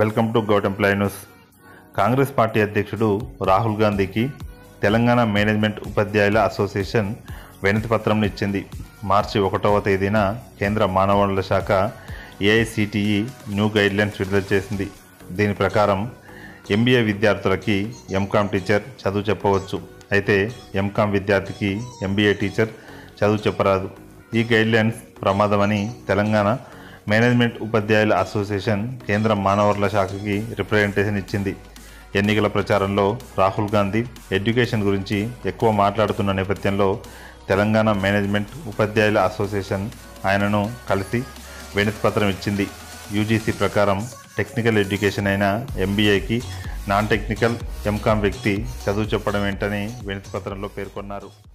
Welcome to Gautam ply news. Congress party అధ్యక్షుడు రాహుల్ గాంధీకి Telangana management ఉపాధ్యాయుల అసోసియేషన్ వినతి పత్రం ఇచ్చింది. మార్చి ఒకటవ తేదీన కేంద్ర మానవ వనరుల శాఖ ఏఐసిటిఈ న్యూ గైడ్లైన్స్ విడుదల చేసింది. దీని ప్రకారం ఎంబీఏ విద్యార్థులకి ఎంకామ్ టీచర్ చదువు చెప్పవచ్చు. అయితే ఎంకామ్ విద్యార్థికి ఎంబీఏ టీచర్ చదువు చెప్పరాదు. ఈ గైడ్లైన్స్ ప్రమాదమని తెలంగాణ మేనేజ్మెంట్ ఉపాధ్యాయుల అసోసియేషన్ కేంద్ర మానవర్ల శాఖకి రిప్రజెంటేషన్ ఇచ్చింది. ఎన్నికల ప్రచారంలో రాహుల్ గాంధీ ఎడ్యుకేషన్ గురించి ఎక్కువ మాట్లాడుతున్న నేపథ్యంలో తెలంగాణ మేనేజ్మెంట్ ఉపాధ్యాయుల అసోసియేషన్ ఆయనను కలిసి వినతిపత్రం ఇచ్చింది. యూజీసీ ప్రకారం టెక్నికల్ ఎడ్యుకేషన్ అయిన ఎంబీఏకి నాన్ టెక్నికల్ ఎంకామ్ వ్యక్తి చదువు చెప్పడం ఏంటని వినతిపత్రంలో పేర్కొన్నారు.